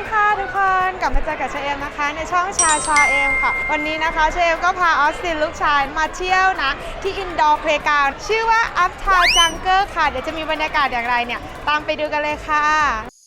ดีค่ะทุกคนกลับมาเจอกับเชอเอมนะคะ ในช่องชาชาเอมค่ะ วันนี้นะคะเชอเอมก็พาออสตินลูกชายมาเที่ยวนะ ที่อินดอร์เพลกาชื่อว่าอัพชาจังเกอร์ค่ะ เดี๋ยวจะมีบรรยากาศอย่างไรเนี่ย ตามไปดูกันเลยค่ะ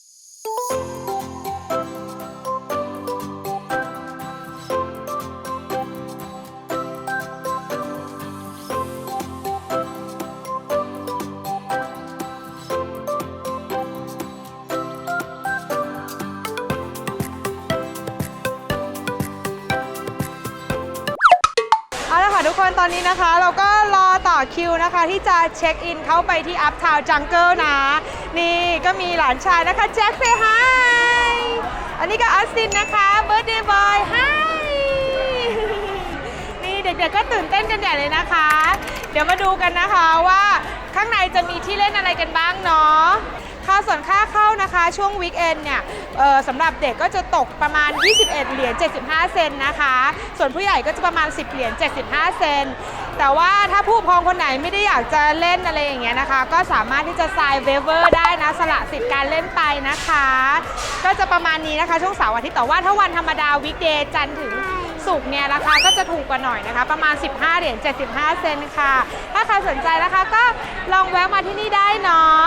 อนนี้นะคะ เราก็รอต่อคิวนะคะ ที่จะเช็คอินเข้าไปที่ Up Town Jungle นะ นี่ก็มีหลานชายนะคะ แจ็คเซฮายอันนี้ก็ออสตินนะคะเบิร์ดเดย์บอยฮนี่เด็กๆก็ตื่นเต้นกันใหญ่เลยนะคะ เดี๋ยวมาดูกันนะคะว่าข้างในจะมีที่เล่นอะไรกันบ้างเนาะ ค่าส่วนค่าเข้านะคะ ช่วงวีคเอนเนี่ยสำหรับเด็กก็จะตกประมาณ 21 เหรียญ 75 เซนนะคะ ส่วนผู้ใหญ่ก็จะประมาณ 10 เหรียญ 75 เซนแต่ว่าถ้าผู้ปกครองคนไหนไม่ได้อยากจะเล่นอะไรอย่างเงี้ยนะคะ ก็สามารถที่จะ sign waiver ได้นะ สละสิทธิ์การเล่นไปนะคะ ก็จะประมาณนี้นะคะช่วงเสาร์อาทิตย์แต่ว่าถ้าวันธรรมดาวีคเดย์จันทร์ถึงสุกร์เนี่ยราคาก็จะถูกกว่าหน่อยนะคะ ประมาณ 15 เหรียญ75 เซนค่ะ ถ้าใครสนใจนะคะก็ลองแวะมาที่นี่ได้เนาะ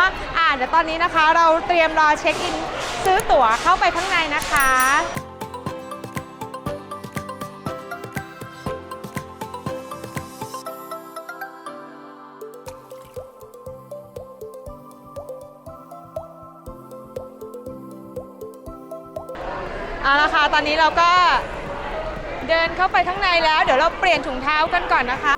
เดี๋ยวตอนนี้นะคะ เราเตรียมรอเช็คอินซื้อตั๋วเข้าไปข้างในนะคะเอาละค่ะ ตอนนี้เราก็เดินเข้าไปข้างในแล้ว เดี๋ยวเราเปลี่ยนถุงเท้ากันก่อนนะคะ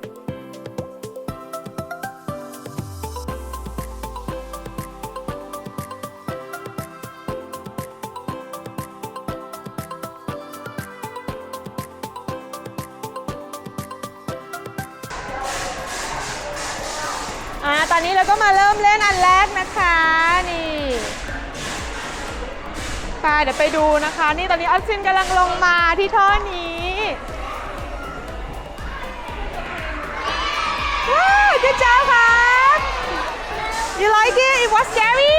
อ่าตอนนี้เราก็มาเริ่มเล่นอันแรกนะคะ นี่ไปเดี๋ยวไปดูนะคะ นี่ตอนนี้ออสซินกำลังลงมาที่ท่อนี้ว้าวเจ้าเจ้าครับ You like it? It was scary?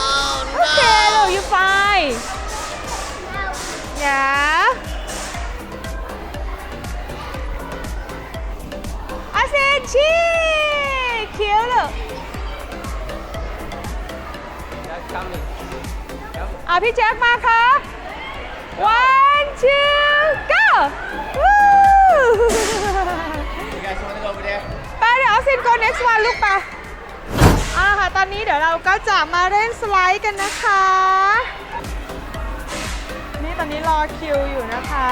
Oh no! Okay, look, you fine. Yeah. ออส อะพี่แจ็คมาครับ one two go วู้ You guys want to go over there? ไปเดี๋ยวเอาซิน go next one ลูกไปอ่าค่ะ ตอนนี้เดี๋ยวเราก็จะมาเล่นสไลด์กันนะคะ นี่ตอนนี้รอคิวอยู่นะคะ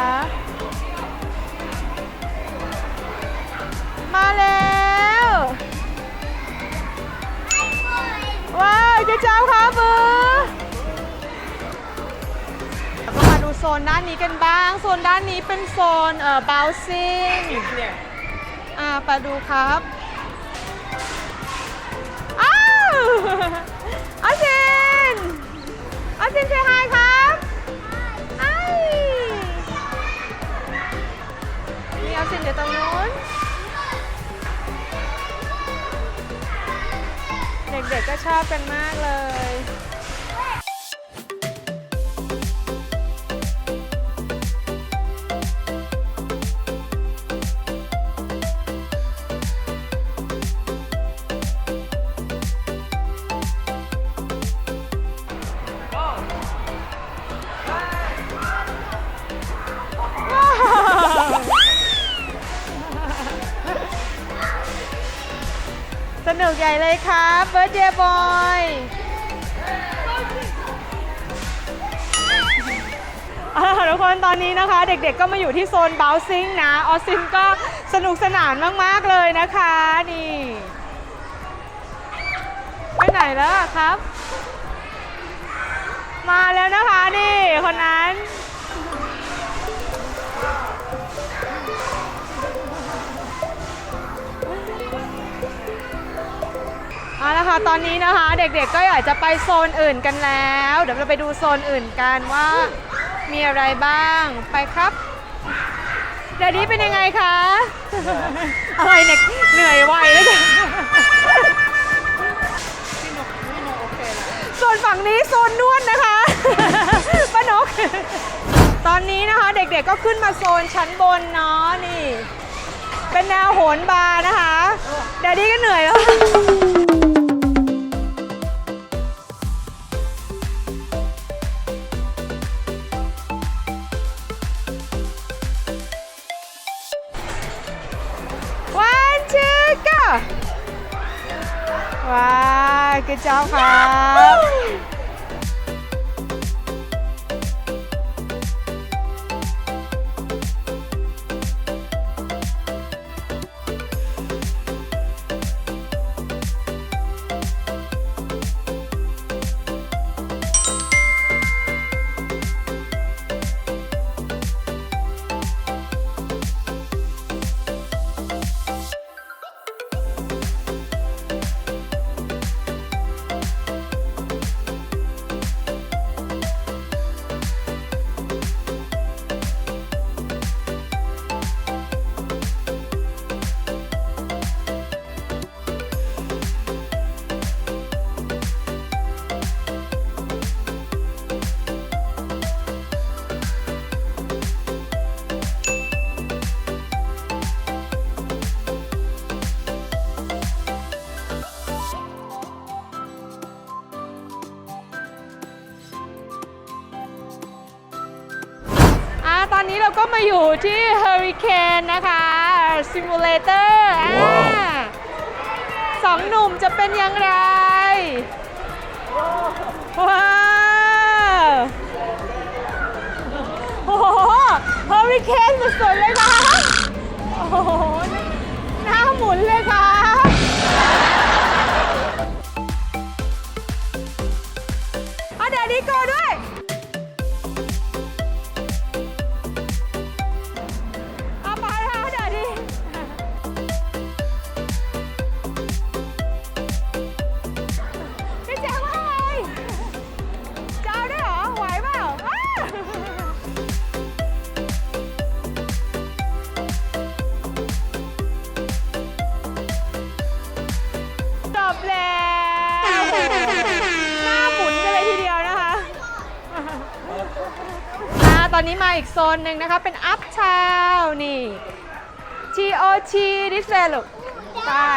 นด้านนี้กันบ้าง โซนด้านนี้เป็นโซนเอ่อ bouncing อ่าไปดูครับอ้าวอาซินอาซินเซฮายครับไอนี่อาซินเดี๋ยวตรงนู้น เด็กๆก็ชอบกันมาก เลยสนุกใหญ่เลยครับเบิร์ดเดย์บอยทุกคนตอนนี้นะคะ เด็กๆก็มาอยู่ที่โซน bouncing นะ ออซินก็สนุกสนานมากๆเลยนะคะนี่ไปไหนแล้วครับ มาแล้วนะคะนี่คนนั้น เอาละค่ะตอนนี้นะคะเด็กๆก็อยากจะไปโซนอื่นกันแล้ว เดี๋ยวเราไปดูโซนอื่นกันว่ามีอะไรบ้างไปครับ เดี๋ยวนี้เป็นยังไงคะอะไรเนี่ยเหนื่อยไวแล้วจ้ะส่วนฝั่งนี้โซนนวดนะคะป้านกอนนี้นะคะเด็กๆก็ขึ้นมาโซนชั้นบนเนาะนี่ เป็นแนวโหนบาร์นะคะแดดดี้ก็เหนื่อยแล้ว ว้าว good job ครับ ก็มาอยู่ที่ Hurricane นะคะ Simulator อ่าสองหนุ่มจะเป็นอย่างไร ว้าวโอ้โห Hurricane สุดๆเลยค่ะ โอ้โห หน้าหมุนเลยค่ะ อนนี้มาอีกโซนหนึ่งนะคะ เป็นอัพชาวนี่ TOT this way ลูกใช่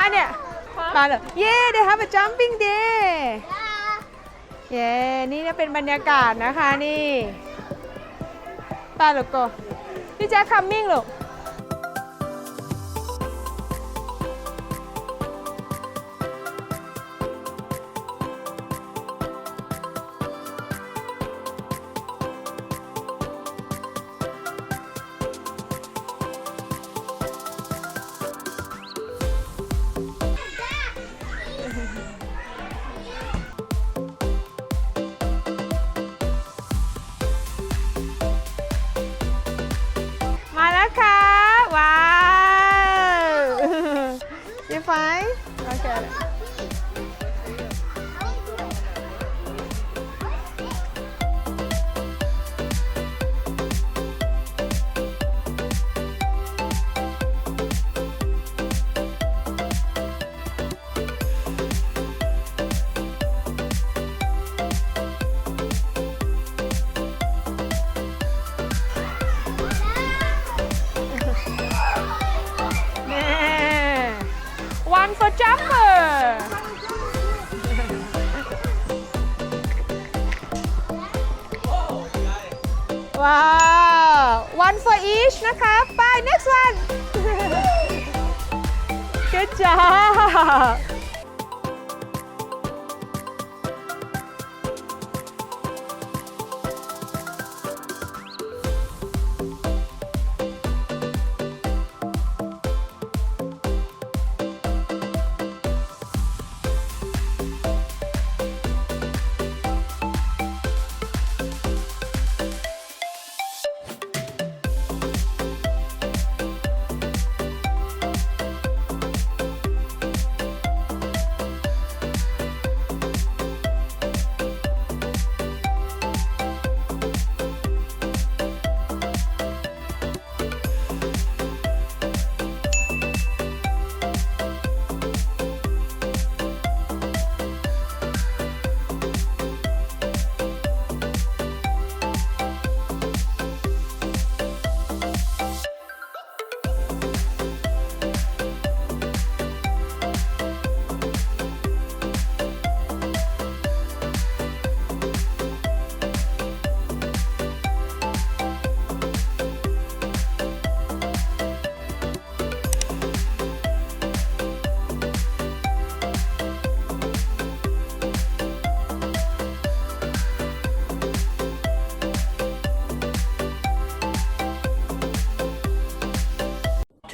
อันเนี้ยมาเลยเย่ they have a jumping day เย้นี่เนี่ยเป็นบรรยากาศนะคะนี่ไปลูกโกพี่แจ๊ค coming ลูก นะคะไป next one good job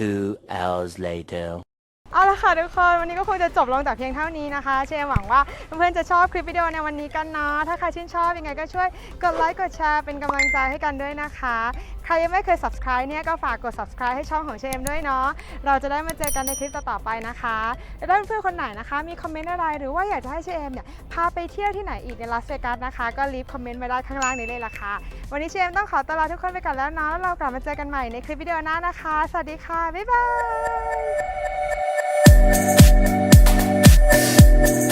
Two hours later. เอาละค่ะทุกคนวันนี้ก็คงจะจบลงแต่เพียงเท่านี้นะคะ เชมหวังว่าเพื่อนๆจะชอบคลิปวิดีโอในวันนี้กันเนาะถ้าใครชื่นชอบยังไงก็ช่วยกดไลค์กดแชร์เป็นกำลังใจให้กันด้วยนะคะ ใครยังไม่เคย subscribe เนี่ยก็ฝากกด subscribe ให้ช่องของเชมด้วยเนาะเราจะได้มาเจอกันในคลิปต่อๆไปนะคะและถ้าเพื่อนๆคนไหนนะคะ มีคอมเมนต์อะไรหรือว่าอยากจะให้เชมเนี่ยพาไปเที่ยวที่ไหนอีกในลาสเวกัสนะคะก็รีบคอมเมนต์มาได้ข้างล่างนี้เลยล่ะค่ะวันนี้เชมต้องขอตัวลาทุกคนไปก่อนแล้วเนาะแล้วเรากลับมาเจอกันใหม่ในคลิปวิดีโอหน้านะคะ สวัสดีค่ะบ๊ายบาย Thank you.